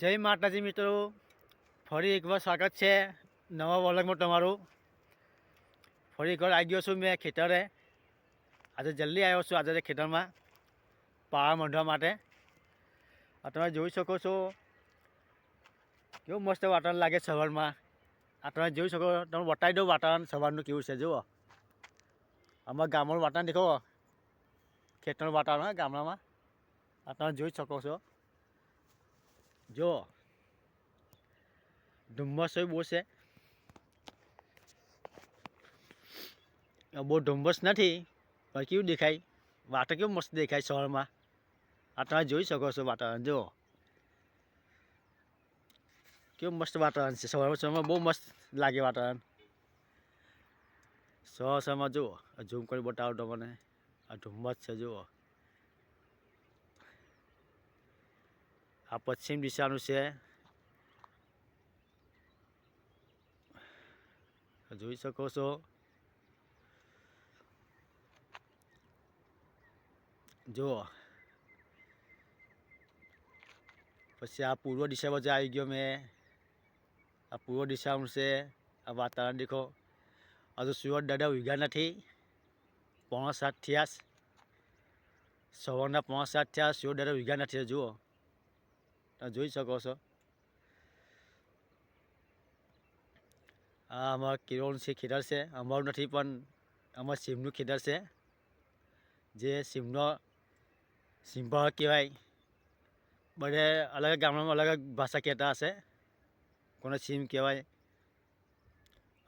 જય માતાજી મિત્રો. ફરી એકવાર સ્વાગત છે નવા વલગમાં તમારું. ફરી એકવાર આવી ગયો છું મેં ખેતરે. આજે જલ્દી આવ્યો છું આજે ખેતરમાં પાળા મંડવા માટે. આ તમે જોઈ શકો છો. કેવું મસ્ત વાતાવરણ લાગે સવારમાં. આ તમે જોઈ શકો, તમે બતાવી દઉં વાતાવરણ સવારનું કેવું છે, જુઓ. અમારા ગામનું વાતાવરણ દેખો. ખેતરનું વાતાવરણ ગામડામાં. આ તમે જોઈ શકો છો. જો. ધુમ્મસ બહુ છે. બહુ ધુમ્મસ નથી, પણ કેવું દેખાય? વાટર કેવું મસ્ત દેખાય શહેરમાં? આ તમે જોઈ શકો છો વાતાવરણ, જો. કેવું મસ્ત વાતાવરણ છે સવારમાં સવારમાં બહુ મસ્ત લાગે વાતાવરણ. શહેર, શહેરમાં જુઓ ઝૂમ કરી બતાવો તમને આ ધુમ્મસ છે, જુઓ. આ પશ્ચિમ દિશાનું છે. જોઈ શકો છો. જુઓ પછી આ પૂર્વ દિશા બાજુ આવી ગયો મેં, આ પૂર્વ દિશાનું છે, આ વાતાવરણ દેખો. હજુ સુરત દાદા ઉગ્યા નથી. પોણા સાત થયા. સવારના પોણા સાત થયા, સુરત દાદા ઉગ્યા નથી. જુઓ. તમે જોઈ શકો છો. આ અમારા કિરણ છે, ખેતર છે. અમારું નથી, પણ અમારા સીમનું ખેતર છે. જે સીમનો સિંભાળ કહેવાય. બધે અલગ ગામડામાં અલગ અલગ ભાષા કહેતા હશે. કોને સીમ કહેવાય?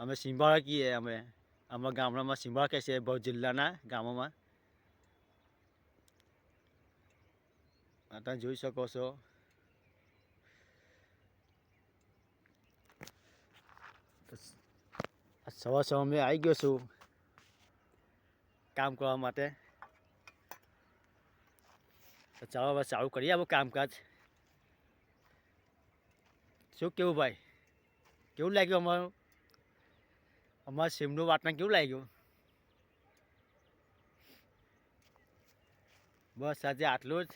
અમે સિંભાળ કહીએ અમે. અમારા ગામડામાં સિંભાળ કહે છે, ભરૂચ જિલ્લાના ગામોમાં. તમે જોઈ શકો છો. સવા સવાર મેં આવી ગયો છું કામ કરવા માટે. તો ચાલો હવે ચાલુ કરીએ આપણું કામકાજ. શું કેવું ભાઈ? કેવું લાગ્યું અમારું? અમારા સિમનું વાટણ કેવું લાગ્યું? બસ આજે આટલું જ.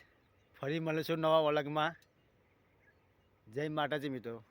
ફરી મળીશું નવા વલગમાં. જય માતાજી મિત્રો.